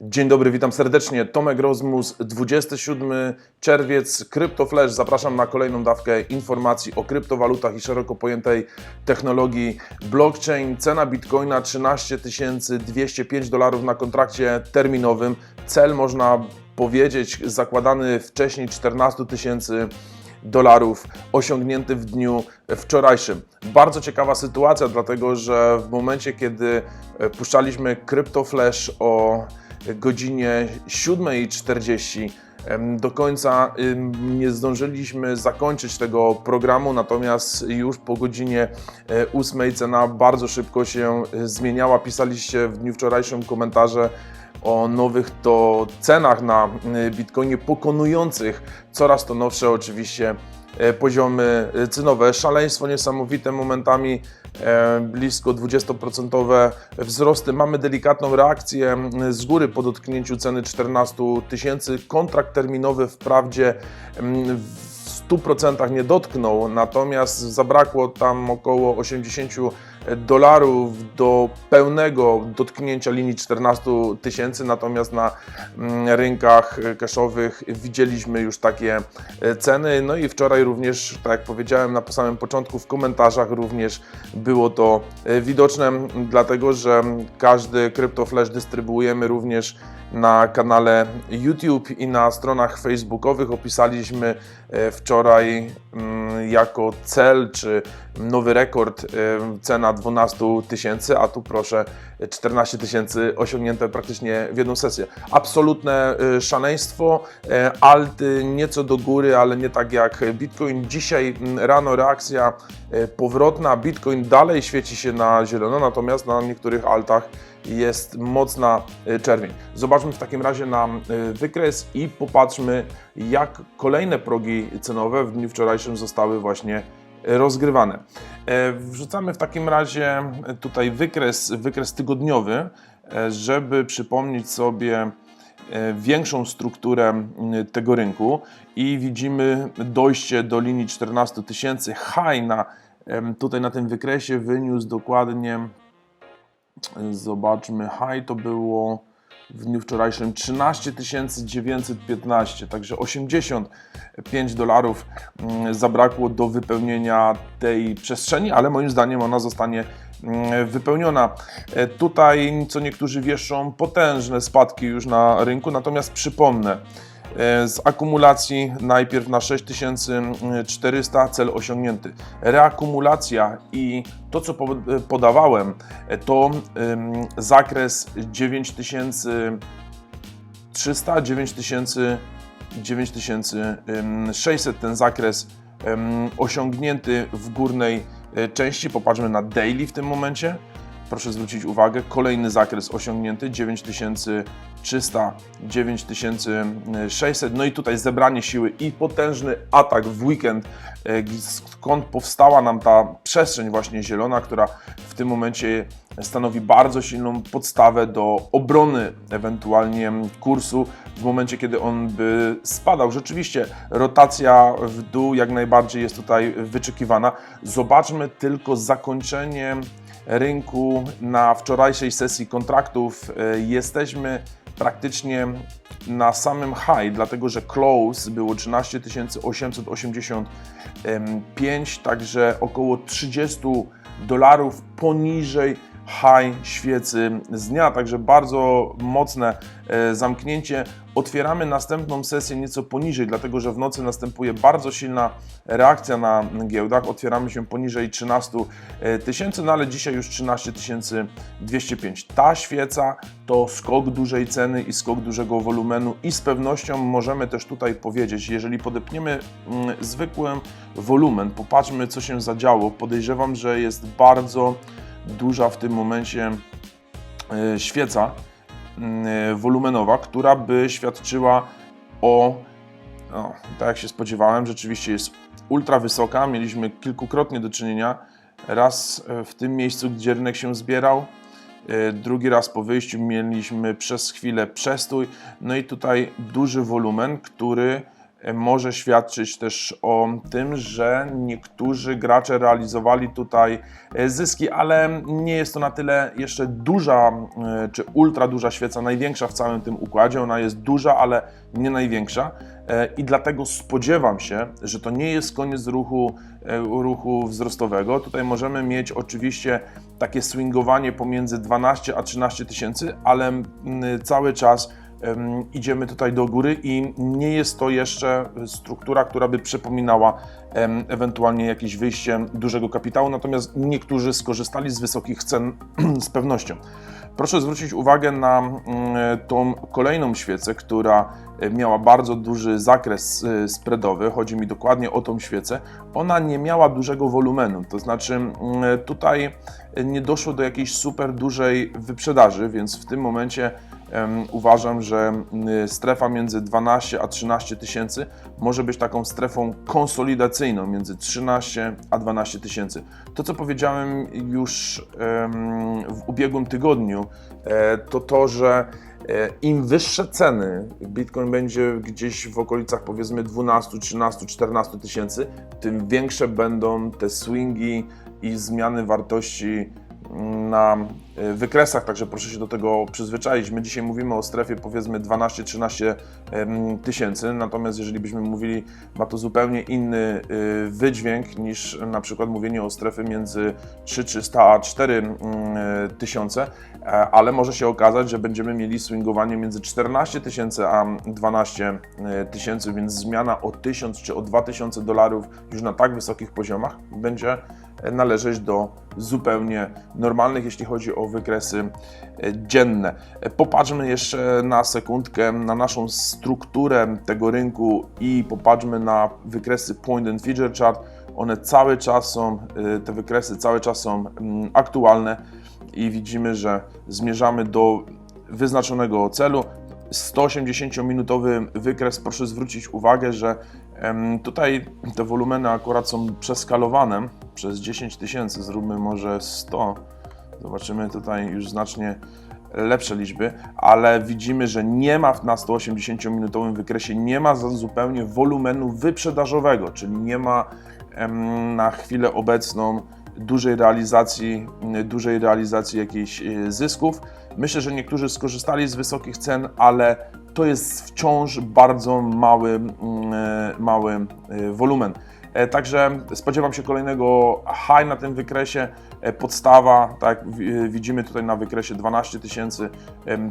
Dzień dobry, witam serdecznie. Tomek Rozmus, 27 czerwiec, CryptoFlash. Zapraszam na kolejną dawkę informacji o kryptowalutach i szeroko pojętej technologii blockchain. Cena bitcoina 13 205 dolarów na kontrakcie terminowym. Cel można powiedzieć zakładany wcześniej 14 tysięcy dolarów osiągnięty w dniu wczorajszym. Bardzo ciekawa sytuacja, dlatego że w momencie, kiedy puszczaliśmy CryptoFlash o godzinie 7.40 em, do końca nie zdążyliśmy zakończyć tego programu, natomiast już po godzinie e, 8 cena bardzo szybko się e, zmieniała. Pisaliście w dniu wczorajszym komentarze o nowych to cenach na y, Bitcoinie pokonujących coraz to nowsze oczywiście e, poziomy e, cenowe. Szaleństwo niesamowite momentami, e, blisko 20% wzrosty. Mamy delikatną reakcję z góry po dotknięciu ceny 14 tysięcy. Kontrakt terminowy wprawdzie w 100% nie dotknął, natomiast zabrakło tam około 80 dolarów do pełnego dotknięcia linii 14 tysięcy, natomiast na mm, rynkach cashowych widzieliśmy już takie e, ceny. No i wczoraj również, tak jak powiedziałem na samym początku, w komentarzach również było to e, widoczne, dlatego że każdy CryptoFlash dystrybuujemy również na kanale YouTube i na stronach facebookowych. Opisaliśmy e, wczoraj mm, jako cel czy nowy rekord e, cena 12 tysięcy, a tu proszę 14 tysięcy osiągnięte praktycznie w jedną sesję. Absolutne e, szaleństwo, e, alty nieco do góry, ale nie tak jak Bitcoin. Dzisiaj mm, rano reakcja e, powrotna, Bitcoin dalej świeci się na zielono, natomiast na niektórych altach jest mocna czerwień. Zobaczmy w takim razie na wykres i popatrzmy, jak kolejne progi cenowe w dniu wczorajszym zostały właśnie rozgrywane. E, Wrzucamy w takim razie tutaj wykres, wykres tygodniowy, e, żeby przypomnieć sobie e, większą strukturę tego rynku i widzimy dojście do linii 14 tysięcy. High na, tutaj na tym wykresie wyniósł dokładnie Zobaczmy, high to było w dniu wczorajszym 13 915, także 85 dolarów mm, zabrakło do wypełnienia tej przestrzeni, ale moim zdaniem ona zostanie mm, wypełniona. E, Tutaj, co niektórzy wieszczą, potężne spadki już na rynku, natomiast przypomnę, z akumulacji najpierw na 6400 cel osiągnięty. Reakumulacja i to, co po- podawałem, e, to zakres 9300, 9000, 9600, ten zakres osiągnięty w górnej e, części. Popatrzmy na daily w tym momencie. Proszę zwrócić uwagę, kolejny zakres osiągnięty 9300, 9600. No i tutaj zebranie siły i potężny atak w weekend, e, skąd powstała nam ta przestrzeń właśnie zielona, która w tym momencie stanowi bardzo silną podstawę do obrony ewentualnie kursu w momencie, kiedy on by spadał. Rzeczywiście rotacja w dół jak najbardziej jest tutaj wyczekiwana. Zobaczmy tylko zakończenie rynku na wczorajszej sesji kontraktów. E, Jesteśmy praktycznie na samym high, dlatego że close było 13 885, także około 30 dolarów poniżej high świecy z dnia, także bardzo mocne e, zamknięcie. Otwieramy następną sesję nieco poniżej, dlatego że w nocy następuje bardzo silna reakcja na giełdach. Otwieramy się poniżej 13 tysięcy, no ale dzisiaj już 13 205. Ta świeca to skok dużej ceny i skok dużego wolumenu i z pewnością możemy też tutaj powiedzieć, jeżeli podepniemy mm, zwykły wolumen, popatrzmy co się zadziało, podejrzewam, że jest bardzo duża w tym momencie e, świeca mm, wolumenowa, która by świadczyła o, o, tak jak się spodziewałem, rzeczywiście jest ultra wysoka. Mieliśmy kilkukrotnie do czynienia. Raz e, w tym miejscu, gdzie rynek się zbierał, e, drugi raz po wyjściu mieliśmy przez chwilę przestój. No i tutaj duży wolumen, który e, może świadczyć też o tym, że niektórzy gracze realizowali tutaj e, zyski, ale nie jest to na tyle jeszcze duża e, czy ultra duża świeca, największa w całym tym układzie. Ona jest duża, ale nie największa. E, I dlatego spodziewam się, że to nie jest koniec ruchu, ruchu wzrostowego. Tutaj możemy mieć oczywiście takie swingowanie pomiędzy 12 a 13 tysięcy, ale cały czas idziemy tutaj do góry i nie jest to jeszcze struktura, która by przypominała ewentualnie jakieś wyjście dużego kapitału, natomiast niektórzy skorzystali z wysokich cen z pewnością. Proszę zwrócić uwagę na mm, tą kolejną świecę, która e, miała bardzo duży zakres e, spreadowy. Chodzi mi dokładnie o tą świecę. Ona nie miała dużego wolumenu, to znaczy mm, tutaj nie doszło do jakiejś super dużej wyprzedaży, więc w tym momencie uważam, że strefa między 12 a 13 tysięcy może być taką strefą konsolidacyjną między 13 a 12 tysięcy. To, co powiedziałem już w ubiegłym tygodniu, e, to to, że e, im wyższe ceny, Bitcoin będzie gdzieś w okolicach powiedzmy 12, 13, 14 tysięcy, tym większe będą te swingi i zmiany wartości na e, wykresach, także proszę się do tego przyzwyczaić. My dzisiaj mówimy o strefie powiedzmy 12-13 em, tysięcy, natomiast jeżeli byśmy mówili, ma to zupełnie inny y, wydźwięk niż na przykład mówienie o strefie między 3300 a 4000 tysiące, e, ale może się okazać, że będziemy mieli swingowanie między 14 tysięcy a 12 tysięcy, więc zmiana o 1000 czy o 2000 dolarów już na tak wysokich poziomach będzie należeć do zupełnie normalnych, jeśli chodzi o wykresy e, dzienne. E, Popatrzmy jeszcze na sekundkę na naszą strukturę tego rynku i popatrzmy na wykresy Point and Feature Chart. One cały czas są, e, te wykresy cały czas są mm, aktualne i widzimy, że zmierzamy do wyznaczonego celu. 180-minutowy wykres, proszę zwrócić uwagę, że tutaj te wolumeny akurat są przeskalowane przez 10 tysięcy, zróbmy może 100. Zobaczymy tutaj już znacznie lepsze liczby, ale widzimy, że nie ma na 180-minutowym wykresie nie ma zupełnie wolumenu wyprzedażowego, czyli nie ma na chwilę obecną dużej realizacji, dużej realizacji jakichś e, zysków. Myślę, że niektórzy skorzystali z wysokich cen, ale to jest wciąż bardzo mały, e, mały e, wolumen. E, Także spodziewam się kolejnego high na tym wykresie. E, Podstawa, tak e, widzimy tutaj na wykresie 12 tysięcy.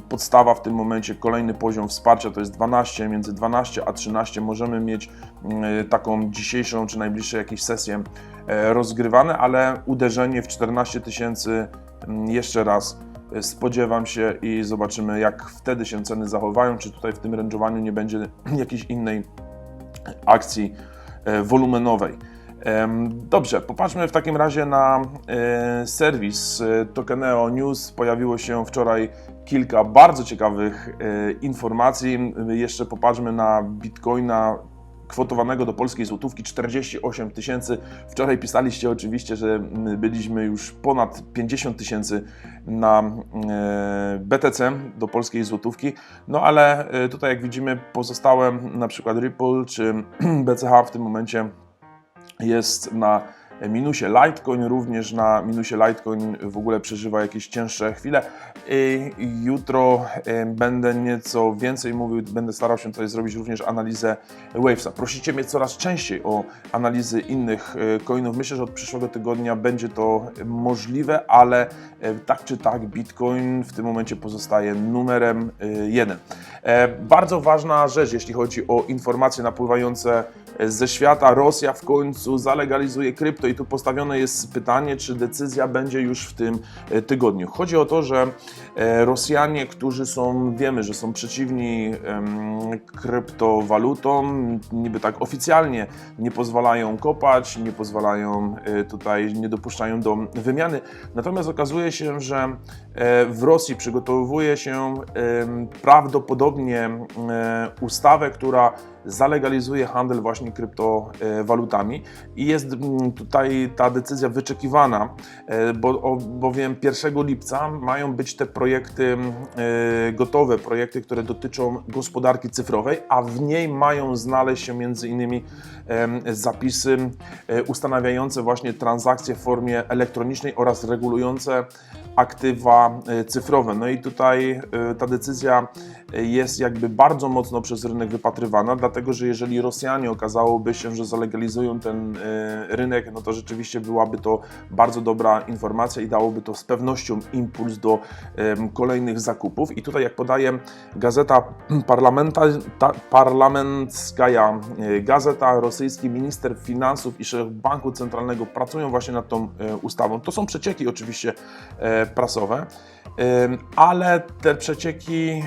Podstawa w tym momencie, kolejny poziom wsparcia to jest 12, między 12 a 13 możemy mieć mm, taką dzisiejszą czy najbliższą jakieś sesję e, rozgrywane, ale uderzenie w 14 tysięcy mm, jeszcze raz spodziewam się i zobaczymy jak wtedy się ceny zachowają, czy tutaj w tym range'owaniu nie będzie jakiejś innej akcji wolumenowej. Em, Dobrze, popatrzmy w takim razie na e, serwis e, Tokeneo News. Pojawiło się wczoraj kilka bardzo ciekawych e, informacji. Jeszcze popatrzmy na Bitcoina kwotowanego do polskiej złotówki 48 tysięcy. Wczoraj pisaliście oczywiście, że byliśmy już ponad 50 tysięcy na e, BTC do polskiej złotówki. No ale e, tutaj jak widzimy pozostałe na przykład Ripple czy BCH w tym momencie jest na minusie. Litecoin również na minusie. Litecoin w ogóle przeżywa jakieś cięższe chwile. Jutro będę nieco więcej mówił, będę starał się tutaj zrobić również analizę Wavesa. Prosicie mnie coraz częściej o analizy innych e, coinów. Myślę, że od przyszłego tygodnia będzie to możliwe, ale e, tak czy tak Bitcoin w tym momencie pozostaje numerem e, jeden. Bardzo ważna rzecz, jeśli chodzi o informacje napływające ze świata. Rosja w końcu zalegalizuje krypto i tu postawione jest pytanie, czy decyzja będzie już w tym e, tygodniu. Chodzi o to, że e, Rosjanie, którzy są, wiemy, że są przeciwni kryptowalutom, niby tak oficjalnie nie pozwalają kopać, nie pozwalają e, tutaj, nie dopuszczają do wymiany. Natomiast okazuje się, że w Rosji przygotowuje się prawdopodobnie ustawę, która zalegalizuje handel właśnie kryptowalutami i jest mm, tutaj ta decyzja wyczekiwana, e, bo, bowiem 1 lipca mają być te projekty e, gotowe, projekty, które dotyczą gospodarki cyfrowej, a w niej mają znaleźć się między innymi zapisy ustanawiające właśnie transakcje w formie elektronicznej oraz regulujące aktywa e, cyfrowe. No i tutaj e, ta decyzja e, jest jakby bardzo mocno przez rynek wypatrywana, dlatego że jeżeli Rosjanie okazałoby się, że zalegalizują ten rynek, no to rzeczywiście byłaby to bardzo dobra informacja i dałoby to z pewnością impuls do kolejnych zakupów. I tutaj, jak podaje gazeta parlamenta, ta, Parlamentskaja e, Gazeta, rosyjski minister finansów i szef Banku Centralnego pracują właśnie nad tą e, ustawą. To są przecieki oczywiście e, prasowe, em, ale te przecieki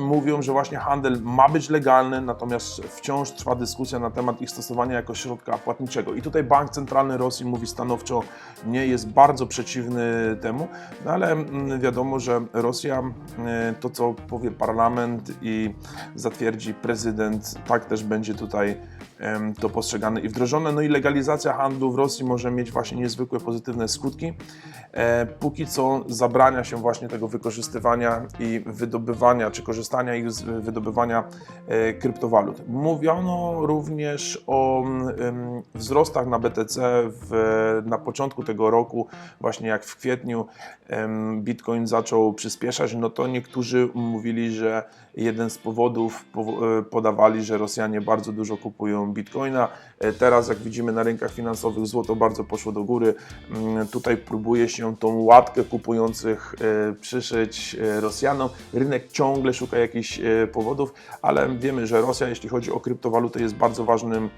mówią, że właśnie handel ma być legalny, natomiast wciąż trwa dyskusja na temat ich stosowania jako środka płatniczego. I tutaj Bank Centralny Rosji mówi stanowczo nie, jest bardzo przeciwny temu, no ale mm, wiadomo, że Rosja, e, to co powie parlament i zatwierdzi prezydent, tak też będzie tutaj to postrzegane i wdrożone. No i legalizacja handlu w Rosji może mieć właśnie niezwykłe pozytywne skutki. E, Póki co zabrania się właśnie tego wykorzystywania i wydobywania, czy korzystania i z wydobywania e, kryptowalut. Mówiono również o wzrostach na BTC w, na początku tego roku, właśnie jak w kwietniu Bitcoin zaczął przyspieszać, no to niektórzy mówili, że jeden z powodów powo- e, podawali, że Rosjanie bardzo dużo kupują Bitcoina. E, Teraz, jak widzimy na rynkach finansowych, złoto bardzo poszło do góry. Mm, Tutaj próbuje się tą łatkę kupujących e, przyszyć e, Rosjanom. Rynek ciągle szuka jakichś powodów, ale wiemy, że Rosja, jeśli chodzi o kryptowalutę, jest bardzo ważnym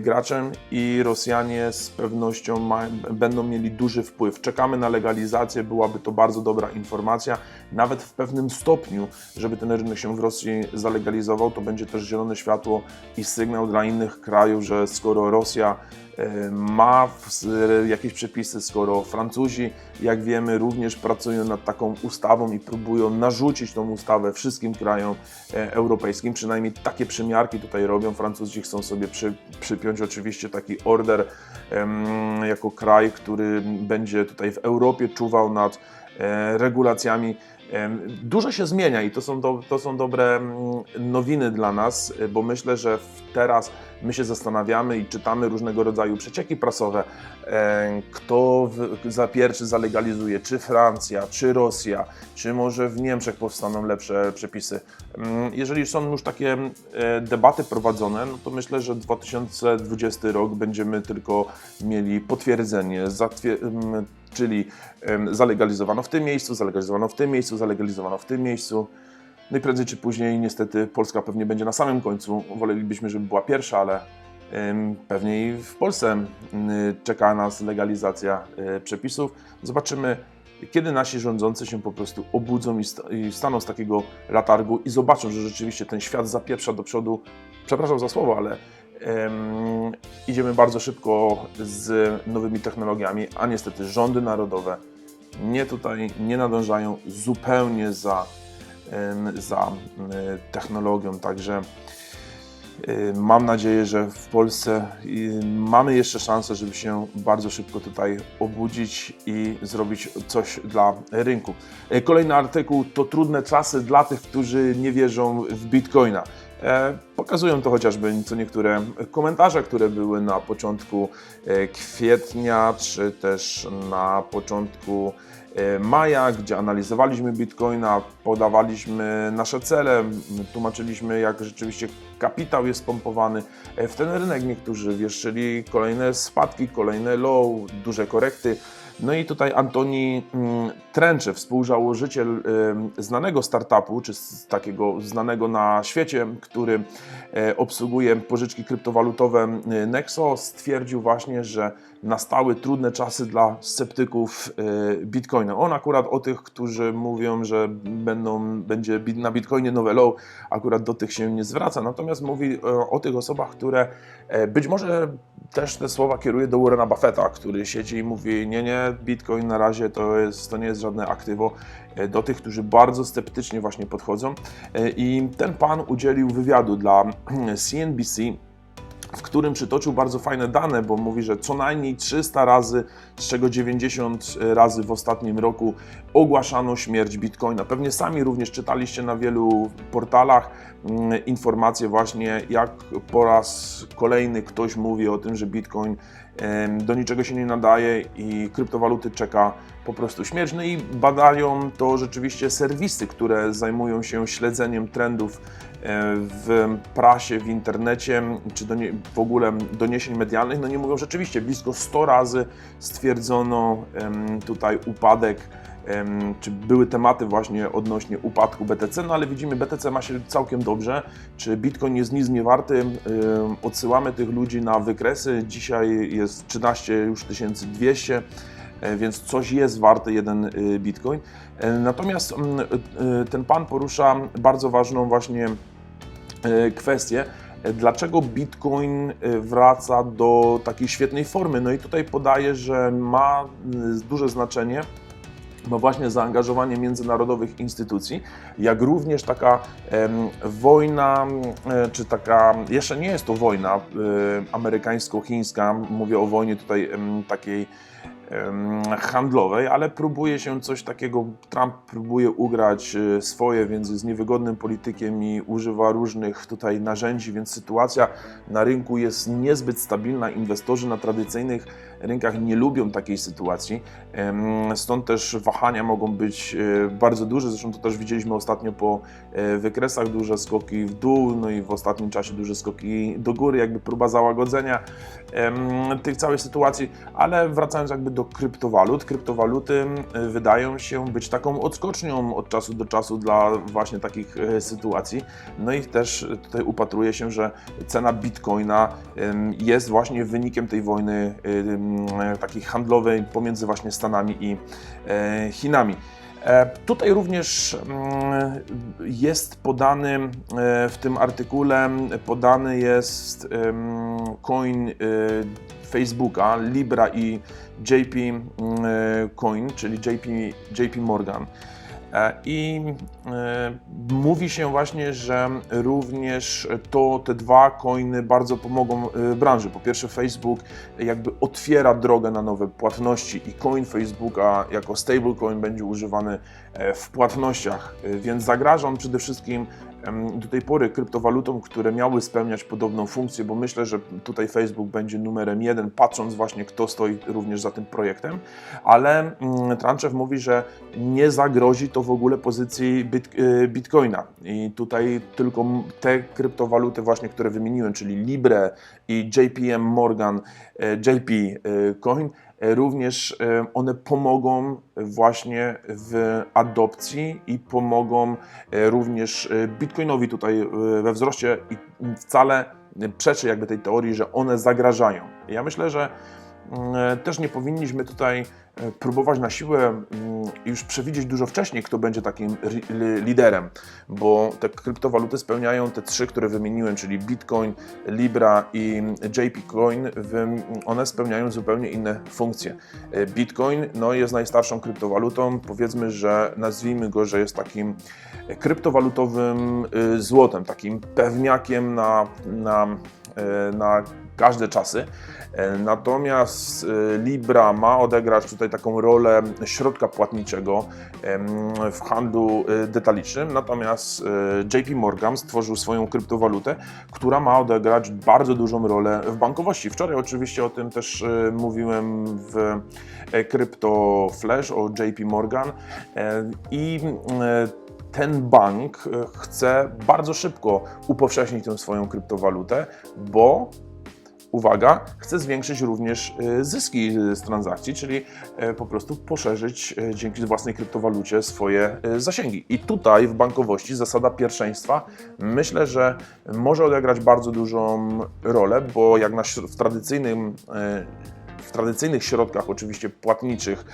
graczem i Rosjanie z pewnością ma, będą mieli duży wpływ. Czekamy na legalizację, byłaby to bardzo dobra informacja, nawet w pewnym stopniu, żeby ten rynek się w Rosji zalegalizował, to będzie też zielone światło i sygnał dla innych krajów, że skoro Rosja e, ma s- jakieś przepisy, skoro Francuzi, jak wiemy, również pracują nad taką ustawą i próbują narzucić tą ustawę wszystkim krajom e, europejskim, przynajmniej takie przymiarki tutaj robią. Francuzi chcą sobie przy, przypiąć oczywiście taki order jako kraj, który będzie tutaj w Europie czuwał nad e, regulacjami. Em, Dużo się zmienia i to są, do, to są dobre mm, nowiny dla nas, y, bo myślę, że teraz my się zastanawiamy i czytamy różnego rodzaju przecieki prasowe, e, kto za pierwszy zalegalizuje, czy Francja, czy Rosja, czy może w Niemczech powstaną lepsze przepisy. Mm, Jeżeli są już takie e, debaty prowadzone, no to myślę, że 2020 rok będziemy tylko mieli potwierdzenie, mm, czyli zalegalizowano w tym miejscu, zalegalizowano w tym miejscu, zalegalizowano w tym miejscu. No i prędzej czy później niestety Polska pewnie będzie na samym końcu. Wolelibyśmy, żeby była pierwsza, ale pewnie i w Polsce czeka nas legalizacja e, przepisów. Zobaczymy, kiedy nasi rządzący się po prostu obudzą i, sta- i staną z takiego latargu i zobaczą, że rzeczywiście ten świat zapieprza do przodu. Przepraszam za słowo, ale idziemy bardzo szybko z nowymi technologiami, a niestety rządy narodowe nie tutaj nie nadążają zupełnie za, za technologią. Także mam nadzieję, że w Polsce y, mamy jeszcze szansę, żeby się bardzo szybko tutaj obudzić i zrobić coś dla rynku. Y, Kolejny artykuł to trudne czasy dla tych, którzy nie wierzą w Bitcoina. E, Pokazują to chociażby co niektóre komentarze, które były na początku e, kwietnia, czy też na początku maja, gdzie analizowaliśmy Bitcoina, podawaliśmy nasze cele, tłumaczyliśmy, jak rzeczywiście kapitał jest pompowany e, w ten rynek. Niektórzy wieszczyli kolejne spadki, kolejne low, duże korekty. No i tutaj Antoni mm, Tręcze, współzałożyciel znanego startupu, czy takiego znanego na świecie, który e, obsługuje pożyczki kryptowalutowe e, Nexo, stwierdził właśnie, że nastały trudne czasy dla sceptyków e, Bitcoina. On akurat o tych, którzy mówią, że będą, będzie na Bitcoinie nowe low, akurat do tych się nie zwraca, natomiast mówi e, o tych osobach, które e, być może też te słowa kieruję do Warrena Buffetta, który siedzi i mówi, nie, nie, Bitcoin na razie to, jest, to nie jest żadne aktywo, e, do tych, którzy bardzo sceptycznie właśnie podchodzą. E, I ten pan udzielił wywiadu dla CNBC, w którym przytoczył bardzo fajne dane, bo mówi, że co najmniej 300 razy, z czego 90 razy w ostatnim roku ogłaszano śmierć Bitcoina. Pewnie sami również czytaliście na wielu portalach mm, informacje właśnie, jak po raz kolejny ktoś mówi o tym, że Bitcoin do niczego się nie nadaje i kryptowaluty czeka po prostu śmierć. No i badają to rzeczywiście serwisy, które zajmują się śledzeniem trendów e, w prasie, w internecie, czy do nie, w ogóle doniesień medialnych, no nie mówią rzeczywiście, blisko 100 razy stwierdzono tutaj upadek, czy były tematy właśnie odnośnie upadku BTC, no ale widzimy, BTC ma się całkiem dobrze, czy Bitcoin jest nic nie warty, odsyłamy tych ludzi na wykresy, dzisiaj jest 13 już 1200, e, więc coś jest warty jeden y, Bitcoin. E, Natomiast mm, y, ten pan porusza bardzo ważną właśnie e, kwestię, e, dlaczego Bitcoin e, wraca do takiej świetnej formy. No i tutaj podaje, że ma y, duże znaczenie ma właśnie zaangażowanie międzynarodowych instytucji, jak również taka wojna, e, czy taka, jeszcze nie jest to wojna e, amerykańsko-chińska, mówię o wojnie tutaj takiej handlowej, ale próbuje się coś takiego, Trump próbuje ugrać e, swoje, więc jest niewygodnym politykiem i używa różnych tutaj narzędzi, więc sytuacja na rynku jest niezbyt stabilna. Inwestorzy na tradycyjnych rynkach nie lubią takiej sytuacji, stąd też wahania mogą być e, bardzo duże, zresztą to też widzieliśmy ostatnio po e, wykresach, duże skoki w dół, no i w ostatnim czasie duże skoki do góry, jakby próba załagodzenia tych całej sytuacji, ale wracając jakby do kryptowalut, kryptowaluty wydają się być taką odskocznią od czasu do czasu dla właśnie takich e, sytuacji, no i też tutaj upatruje się, że cena bitcoina jest właśnie wynikiem tej wojny takiej handlowej pomiędzy właśnie Stanami i e, Chinami. E, Tutaj również mm, jest podany e, w tym artykule, podany jest coin Facebooka, Libra i JP mm, Coin, czyli JP, JP Morgan. E, I e, mówi się właśnie, że również to te dwa coiny bardzo pomogą e, branży. Po pierwsze, Facebook jakby otwiera drogę na nowe płatności i coin Facebooka jako stablecoin będzie używany w płatnościach, więc zagraża on przede wszystkim do tej pory kryptowalutom, które miały spełniać podobną funkcję, bo myślę, że tutaj Facebook będzie numerem jeden, patrząc właśnie kto stoi również za tym projektem, ale mm, Tranchev mówi, że nie zagrozi to w ogóle pozycji bit, y, Bitcoina. I tutaj tylko te kryptowaluty właśnie, które wymieniłem, czyli Libre i JPM Morgan, e, JP e, Coin, również e, one pomogą właśnie w adopcji i pomogą e, również e, Bitcoinowi tutaj we wzroście i wcale przeczy jakby tej teorii, że one zagrażają. Ja myślę, że też nie powinniśmy tutaj e, próbować na siłę mm, już przewidzieć dużo wcześniej, kto będzie takim liderem, bo te kryptowaluty spełniają te trzy, które wymieniłem, czyli Bitcoin, Libra i JP Coin, wy- one spełniają zupełnie inne funkcje. E, Bitcoin no, jest najstarszą kryptowalutą, powiedzmy, że nazwijmy go, że jest takim kryptowalutowym y, złotem, takim pewniakiem na, na, e, na każde czasy. E, Natomiast e, Libra ma odegrać tutaj taką rolę środka płatniczego w handlu e, detalicznym, natomiast JP Morgan stworzył swoją kryptowalutę, która ma odegrać bardzo dużą rolę w bankowości. Wczoraj oczywiście o tym też mówiłem w Crypto Flash o JP Morgan i ten bank chce bardzo szybko upowszechnić tę swoją kryptowalutę, bo uwaga, chce zwiększyć również e, zyski z transakcji, czyli e, po prostu poszerzyć e, dzięki własnej kryptowalucie swoje zasięgi. I tutaj w bankowości zasada pierwszeństwa myślę, że może odegrać bardzo dużą rolę, bo jak na, w tradycyjnym w tradycyjnych środkach oczywiście płatniczych,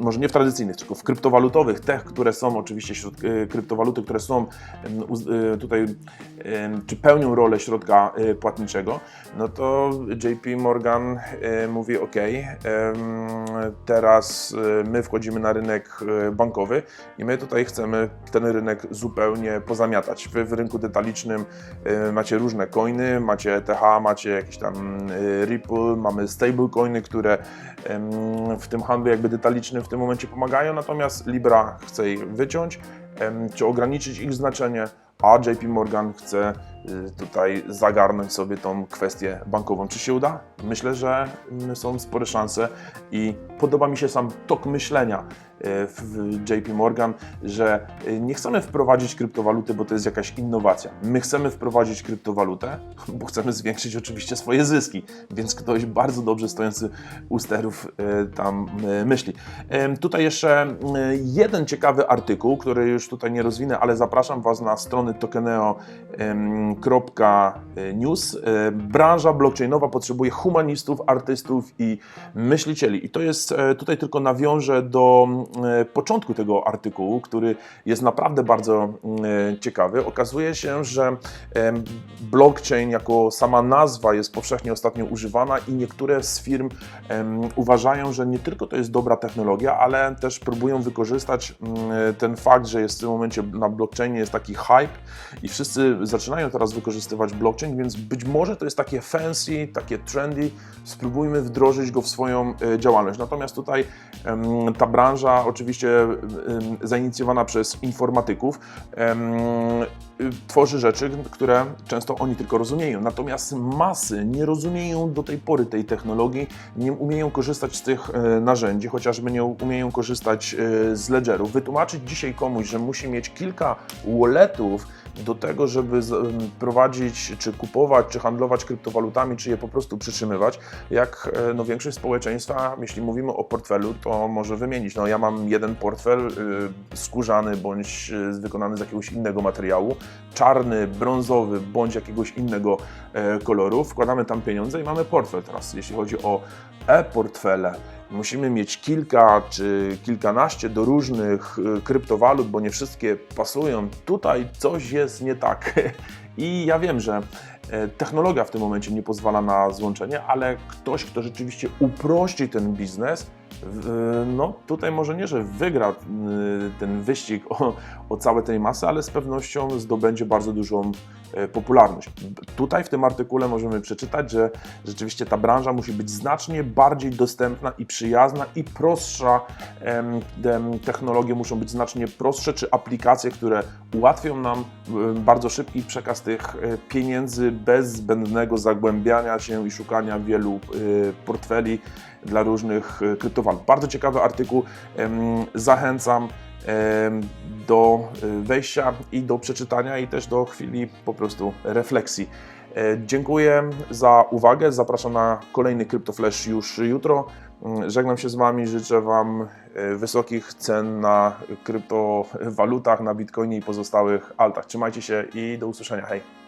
może nie w tradycyjnych, tylko w kryptowalutowych, te, które są oczywiście środ, e, kryptowaluty, które są e, tutaj, czy pełnią rolę środka e, płatniczego, no to JP Morgan mówi ok, teraz my wchodzimy na rynek bankowy i my tutaj chcemy ten rynek zupełnie pozamiatać. Wy w rynku detalicznym macie różne coiny, macie ETH, macie jakieś tam Ripple, mamy stablecoiny, które w tym handlu jakby detalicznym w tym momencie pomagają, natomiast Libra chce je wyciąć, czy ograniczyć ich znaczenie, a JP Morgan chce tutaj zagarnąć sobie tą kwestię bankową. Czy się uda? Myślę, że mm, są spore szanse i podoba mi się sam tok myślenia y, w JP Morgan, że y, nie chcemy wprowadzić kryptowaluty, bo to jest jakaś innowacja. My chcemy wprowadzić kryptowalutę, bo chcemy zwiększyć oczywiście swoje zyski, więc ktoś bardzo dobrze stojący u sterów y, tam y, myśli. Tutaj jeszcze y, jeden ciekawy artykuł, który już tutaj nie rozwinę, ale zapraszam Was na strony tokeneo.news. Y, Branża blockchainowa potrzebuje humanistów, artystów i myślicieli. I to jest, e, tutaj tylko nawiążę do e, początku tego artykułu, który jest naprawdę bardzo e, ciekawy. Okazuje się, że blockchain jako sama nazwa jest powszechnie ostatnio używana i niektóre z firm uważają, że nie tylko to jest dobra technologia, ale też próbują wykorzystać mm, ten fakt, że jest w tym momencie na blockchainie jest taki hype i wszyscy zaczynają teraz wykorzystywać blockchain, więc być może to jest takie fancy, takie trendy, spróbujmy wdrożyć go w swoją e, działalność. Natomiast tutaj ta branża, oczywiście zainicjowana przez informatyków, tworzy rzeczy, które często oni tylko rozumieją. Natomiast masy nie rozumieją do tej pory tej technologii, nie umieją korzystać z tych e, narzędzi, chociażby nie umieją korzystać e, z ledgerów. Wytłumaczyć dzisiaj komuś, że musi mieć kilka walletów, do tego, żeby prowadzić, czy kupować, czy handlować kryptowalutami, czy je po prostu przytrzymywać, jak e, no, większość społeczeństwa, jeśli mówimy o portfelu, to może wymienić. No, ja mam jeden portfel y, skórzany bądź y, wykonany z jakiegoś innego materiału, czarny, brązowy bądź jakiegoś innego e, koloru. Wkładamy tam pieniądze i mamy portfel. Teraz, jeśli chodzi o e-portfele, musimy mieć kilka czy kilkanaście do różnych y, kryptowalut, bo nie wszystkie pasują. Tutaj coś jest nie tak. I ja wiem, że e, technologia w tym momencie nie pozwala na złączenie, ale ktoś, kto rzeczywiście uprości ten biznes, no tutaj może nie, że wygra y, ten wyścig o, o całe tej masy, ale z pewnością zdobędzie bardzo dużą e, popularność. Tutaj w tym artykule możemy przeczytać, że rzeczywiście ta branża musi być znacznie bardziej dostępna i przyjazna i prostsza. Technologie muszą być znacznie prostsze, czy aplikacje, które ułatwią nam bardzo szybki przekaz tych e, pieniędzy bez zbędnego zagłębiania się i szukania wielu e, portfeli dla różnych e, kryptowalut. Bardzo ciekawy artykuł. Zachęcam do e, wejścia i do przeczytania i też do chwili po prostu refleksji. E, Dziękuję za uwagę. Zapraszam na kolejny CryptoFlash już jutro. Mm, Żegnam się z Wami. Życzę Wam wysokich cen na kryptowalutach, na Bitcoinie i pozostałych altach. Trzymajcie się i do usłyszenia. Hej!